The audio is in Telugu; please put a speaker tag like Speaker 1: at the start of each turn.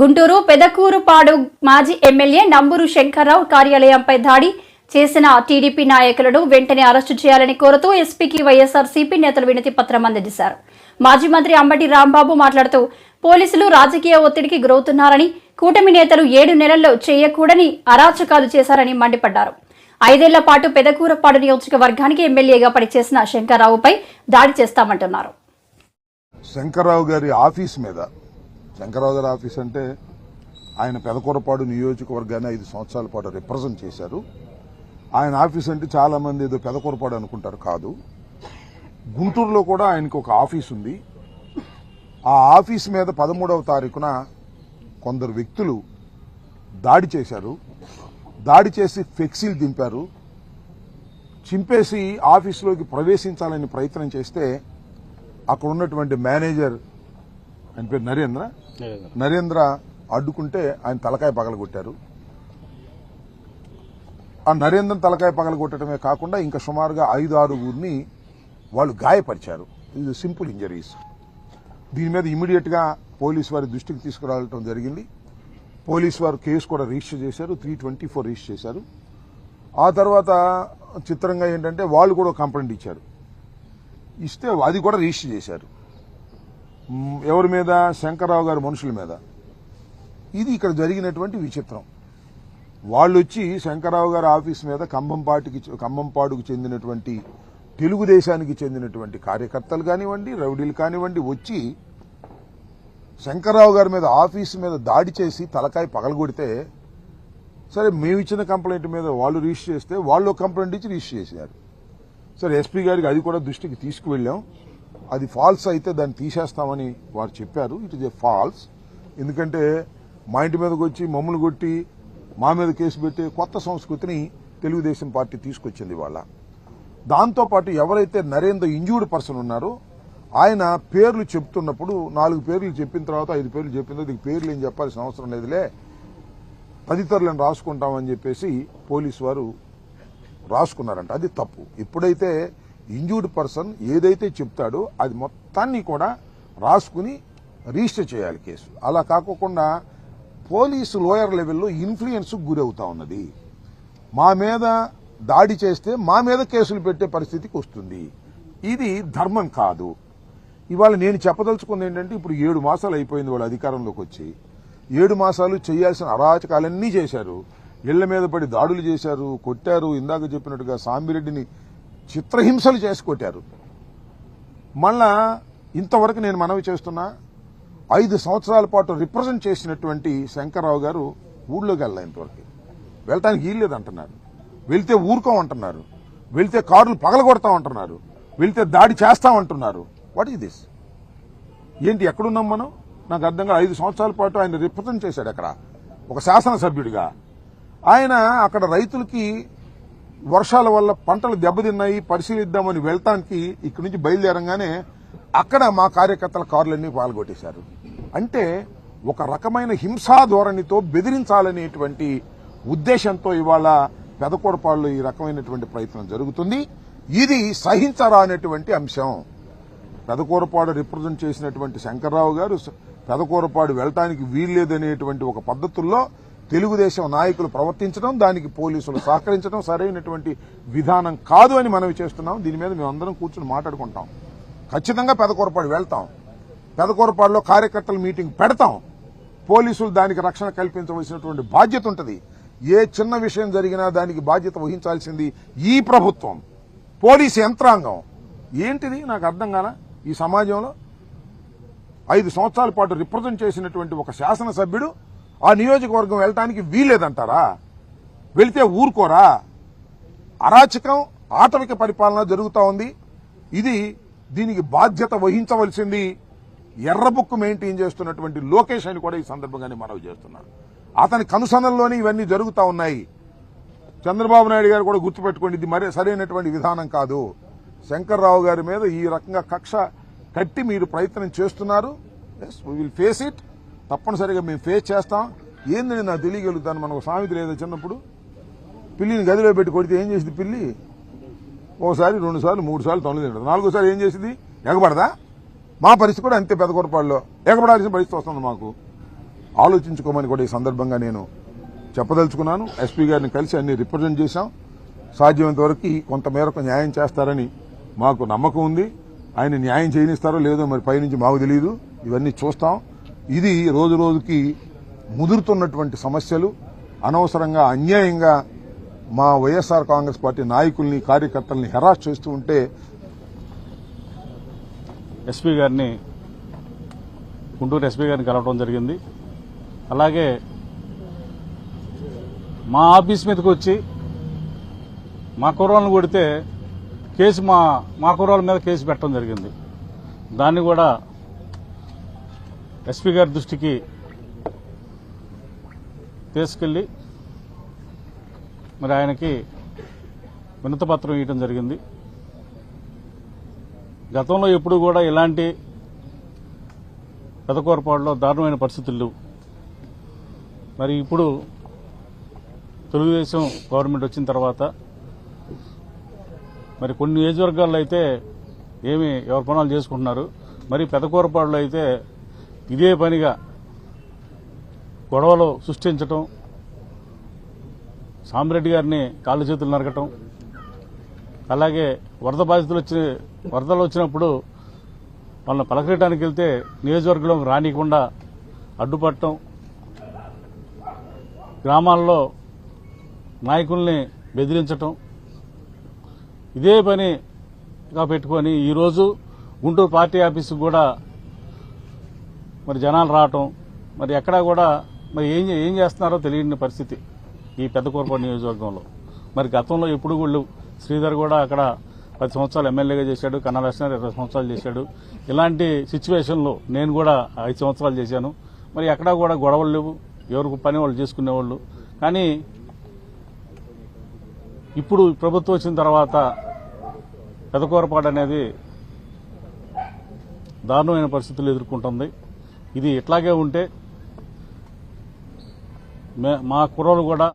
Speaker 1: గుంటూరు పెదకూరుపాడు మాజీ ఎమ్మెల్యే నంబూరు శంకర్రావు కార్యాలయంపై దాడి చేసిన టీడీపీ నాయకులను వెంటనే అరెస్టు చేయాలని కోరుతూ ఎస్పీకి వైఎస్ఆర్సీపీ నేతలు వినతి పత్రం అందజేశారు మాజీ మంత్రి అంబటి రాంబాబు మాట్లాడుతూ పోలీసులు రాజకీయ ఒత్తిడికి గురవుతున్నారని కూటమి నేతలు ఏడు నెలల్లో చేయకూడని అరాచకాలు చేశారని మండిపడ్డారు. ఐదేళ్ళ పాటు పెదకూరపాడు నియోజకవర్గానికి ఎమ్మెల్యేగా పనిచేసిన శంకర్రావుపై దాడి చేస్తామంటున్నారు.
Speaker 2: శంకర్రావు గారి ఆఫీస్ మీద శంకరాజర్ ఆఫీస్ అంటే ఆయన పెదకూరపాడు నియోజకవర్గాన్ని ఐదు సంవత్సరాల పాటు రిప్రజెంట్ చేశారు. ఆయన ఆఫీస్ అంటే చాలామంది ఏదో పెదకూరపాడు అనుకుంటారు కాదు. గుంటూరులో కూడా ఆయనకు ఒక ఆఫీస్ ఉంది. ఆ ఆఫీస్ మీద పదమూడవ తారీఖున కొందరు వ్యక్తులు దాడి చేశారు. దాడి చేసి ఫ్లెక్సీలు దింపారు. చింపేసి ఆఫీసులోకి ప్రవేశించాలని ప్రయత్నం చేస్తే అక్కడ ఉన్నటువంటి మేనేజర్ ఆయన పేరు నరేంద్ర. నరేంద్ర. అడ్డుకుంటే ఆయన తలకాయ పగలగొట్టారు. ఆ నరేంద్ర తలకాయ పగలగొట్టడమే కాకుండా ఇంకా సుమారుగా ఐదు ఆరుగురిని వాళ్ళు గాయపరిచారు. ఇది సింపుల్ ఇంజరీస్. దీని మీద ఇమీడియట్గా పోలీసు వారి దృష్టికి తీసుకురావడం జరిగింది. పోలీసు వారు కేసు కూడా రిజిస్టర్ చేశారు. త్రీ ట్వంటీ ఫోర్ రిజిస్టర్ చేశారు. ఆ తర్వాత చిత్రంగా ఏంటంటే వాళ్ళు కూడా కంప్లైంట్ ఇచ్చారు. ఇస్తే అది కూడా రిజిస్టర్ చేశారు. ఎవరి మీద? శంకర్రావు గారి మనుషుల మీద. ఇది ఇక్కడ జరిగినటువంటి విచిత్రం. వాళ్ళు వచ్చి శంకర్రావు గారి ఆఫీస్ మీద కంభంపాటికి కంభంపాడుకు చెందినటువంటి తెలుగుదేశానికి చెందినటువంటి కార్యకర్తలు కానివ్వండి రౌడీలు కానివ్వండి వచ్చి శంకర్రావు గారి మీద ఆఫీసు మీద దాడి చేసి తలకాయ పగలగొడితే సరే మేము ఇచ్చిన కంప్లైంట్ మీద వాళ్ళు రిజిస్టర్ చేస్తే వాళ్ళు కంప్లైంట్ ఇచ్చి రిజిస్టర్ చేశారు. సరే ఎస్పీ గారికి అది కూడా దృష్టికి తీసుకువెళ్ళాం. అది ఫాల్స్ అయితే దాన్ని తీసేస్తామని వారు చెప్పారు. ఇట్ ఇస్ ఏ ఫాల్స్ ఎందుకంటే మా ఇంటి మీదకి వచ్చి మమ్మల్ని కొట్టి మా మీద కేసు పెట్టి కొత్త సంస్కృతిని తెలుగుదేశం పార్టీ తీసుకొచ్చింది వాళ్ళ దాంతోపాటు ఎవరైతే నరేంద్ర ఇంజూర్డ్ పర్సన్ ఉన్నారో ఆయన పేర్లు చెప్తున్నప్పుడు నాలుగు పేర్లు చెప్పిన తర్వాత ఐదు పేర్లు చెప్పిన తర్వాత పేర్లు ఏం చెప్పాల్సిన అవసరం లేదులే. తదితరులను రాసుకుంటామని చెప్పేసి పోలీసు వారు రాసుకున్నారంట. అది తప్పు. ఎప్పుడైతే ఇంజూర్డ్ పర్సన్ ఏదైతే చెప్తాడో అది మొత్తాన్ని కూడా రాసుకుని రిజిస్టర్ చేయాలి కేసు. అలా కాకోకుండా పోలీసు లోయర్ లెవెల్లో ఇన్ఫ్లుయెన్స్కు గురవుతా ఉన్నది. మా మీద దాడి చేస్తే మా మీద కేసులు పెట్టే పరిస్థితికి వస్తుంది. ఇది ధర్మం కాదు. ఇవాళ నేను చెప్పదలుచుకుంది ఏంటంటే ఇప్పుడు ఏడు మాసాలు అయిపోయింది వాళ్ళు అధికారంలోకి వచ్చి. ఏడు మాసాలు చేయాల్సిన అరాచకాలన్నీ చేశారు. ఇళ్ళ మీద పడి దాడులు చేశారు కొట్టారు. ఇందాక చెప్పినట్టుగా సాంబిరెడ్డిని చిత్రహింసలు చేసుకొట్టారు. మళ్ళా ఇంతవరకు నేను మనవి చేస్తున్నా ఐదు సంవత్సరాల పాటు రిప్రజెంట్ చేసినటువంటి శంకర్రావు గారు ఊళ్ళోకి వెళ్ళా ఇంతవరకు వెళ్ళటానికి వీల్లేదు అంటున్నారు వెళ్తే ఊరుకోమంటున్నారు వెళ్తే కార్లు పగలగొడతామంటున్నారు వెళ్తే దాడి చేస్తామంటున్నారు వాట్ ఈస్ దిస్ ఏంటి ఎక్కడున్నాం మనం? నాకు అర్థంగా ఐదు సంవత్సరాల పాటు ఆయన రిప్రజెంట్ చేశాడు అక్కడ. ఒక శాసనసభ్యుడిగా. ఆయన అక్కడ రైతులకి వర్షాల వల్ల పంటలు దెబ్బతిన్నాయి పరిశీలిద్దామని వెళ్తానికి ఇక్కడి నుంచి బయలుదేరంగానే అక్కడ మా కార్యకర్తల కార్లన్నీ పాల్గొట్టేశారు. అంటే ఒక రకమైన హింసా ధోరణితో బెదిరించాలనేటువంటి ఉద్దేశంతో ఇవాళ పెదకూరపాడులో ఈ రకమైనటువంటి ప్రయత్నం జరుగుతుంది. ఇది సహించరానటువంటి అంశం. పెదకూరపాడు రిప్రజెంట్ చేసినటువంటి శంకర్రావు గారు పెదకూరపాడు వెళ్ళటానికి వీల్లేదనేటువంటి ఒక పద్ధతుల్లో తెలుగుదేశం నాయకులు ప్రవర్తించడం దానికి పోలీసులు సహకరించడం సరైనటువంటి విధానం కాదు అని మనవి చేస్తున్నాం. దీని మీద మేము అందరం మాట్లాడుకుంటాం. ఖచ్చితంగా పెదకూరపాడు వెళ్తాం. పెదకూరపాడులో కార్యకర్తల మీటింగ్ పెడతాం. పోలీసులు దానికి రక్షణ కల్పించవలసినటువంటి బాధ్యత ఉంటుంది. ఏ చిన్న విషయం జరిగినా దానికి బాధ్యత వహించాల్సింది ఈ ప్రభుత్వం. పోలీసు యంత్రాంగం. ఏంటిది? నాకు అర్థం కాన ఈ సమాజంలో ఐదు సంవత్సరాల పాటు రిప్రజెంట్ చేసినటువంటి ఒక శాసనసభ్యుడు ఆ నియోజకవర్గం వెళ్ళటానికి వీలేదంటారా వెళితే ఊరుకోరా? అరాచకం ఆటవిక పరిపాలన జరుగుతూ ఉంది. ఇది దీనికి బాధ్యత వహించవలసింది ఎర్రబుక్కు మెయింటైన్ చేస్తున్నటువంటి లోకేష్ అని కూడా ఈ సందర్భంగానే మనవి చేస్తున్నాడు అతని కనుసనల్లోనే ఇవన్నీ జరుగుతూ ఉన్నాయి. చంద్రబాబు నాయుడు గారు కూడా గుర్తుపెట్టుకోండి ఇది మరే సరైనటువంటి విధానం కాదు. శంకర్రావు గారి మీద ఈ రకంగా కక్ష కట్టి మీరు ప్రయత్నం చేస్తున్నారు. Yes we will face it తప్పనిసరిగా మేము ఫేస్ చేస్తాం. ఏందని నాకు తెలియగలుగుతాను? మనకు సామెత లేదా చిన్నప్పుడు? పిల్లిని గదిలో పెట్టి కొడితే ఏం చేసింది పిల్లి? ఒకసారి రెండు సార్లు మూడు సార్లు తొమ్మిది తింటుంది. నాలుగోసారి ఏం చేసింది? ఎగబడదా? మా పరిస్థితి కూడా అంతే పెద్ద కొరపాడులో. ఎగబడాల్సిన పరిస్థితి వస్తుంది మాకు. ఆలోచించుకోమని కూడా ఈ సందర్భంగా నేను చెప్పదలుచుకున్నాను. ఎస్పీ గారిని కలిసి అన్ని రిప్రజెంట్ చేశాం. సాధ్యమైనంత వరకు కొంతమేరకు న్యాయం చేస్తారని మాకు నమ్మకం ఉంది. ఆయన న్యాయం చేయనిస్తారో లేదో మరి పైనుంచి మాకు తెలియదు ఇవన్నీ చూస్తాం. ఇది రోజు రోజుకి ముదురుతున్నటువంటి సమస్యలు. అనవసరంగా అన్యాయంగా మా వైఎస్ఆర్ కాంగ్రెస్ పార్టీ నాయకుల్ని కార్యకర్తల్ని హెరాస్ చేస్తూ ఉంటే
Speaker 3: ఎస్పీ గారిని గుంటూరు ఎస్పీ గారిని కలవడం జరిగింది. అలాగే మా ఆఫీస్ మీదకి వచ్చి మా కుర్రాలను కొడితే కేసు మా మా కుర్రాల మీద కేసు పెట్టడం జరిగింది. దాన్ని కూడా ఎస్పీ గారి దృష్టికి తీసుకెళ్ళి మరి ఆయనకి వినతపత్రం ఇవ్వడం జరిగింది. గతంలో ఎప్పుడు కూడా ఇలాంటి పెదకూరపాడులో దారుణమైన పరిస్థితులు లేవు. మరి ఇప్పుడు తెలుగుదేశం గవర్నమెంట్ వచ్చిన తర్వాత మరి కొన్ని ఏజ్ వర్గాల్లో అయితే ఏమి ఎవరి పనులు చేసుకుంటున్నారు. మరి పెదకూరపాడులో అయితే ఇదే పనిగా గొడవలు సృష్టించటం సామిరెడ్డి గారిని కాళ్ళు చేతులు నరకటం అలాగే వరద బాధితులు వచ్చి వరదలు వచ్చినప్పుడు వాళ్ళని పలకరియటానికి వెళ్తే నియోజకవర్గంలో రానియకుండా అడ్డుపట్టడం గ్రామాల్లో నాయకుల్ని బెదిరించటం ఇదే పనిగా పెట్టుకొని ఈరోజు గుంటూరు పార్టీ ఆఫీసుకు కూడా మరి జనాలు రావటం మరి ఎక్కడా కూడా మరి ఏం ఏం చేస్తున్నారో తెలియని పరిస్థితి ఈ పెద్ద కోరపాడు నియోజకవర్గంలో. మరి గతంలో ఎప్పుడు కూడా శ్రీధర్ కూడా అక్కడ పది సంవత్సరాలు ఎమ్మెల్యేగా చేశాడు కన్నా లక్ష్మణ్ ఇరవై సంవత్సరాలు చేశాడు. ఇలాంటి సిచ్యువేషన్లో నేను కూడా ఐదు సంవత్సరాలు చేశాను. మరి ఎక్కడా కూడా గొడవలు లేవు ఎవరికి పని వాళ్ళు చేసుకునేవాళ్ళు. కానీ ఇప్పుడు ప్రభుత్వం వచ్చిన తర్వాత పెదకూరపాడు అనేది దారుణమైన పరిస్థితులు ఎదుర్కొంటుంది. ఇది ఇట్లాగే ఉంటే మే- మా కుర్రోలు కూడా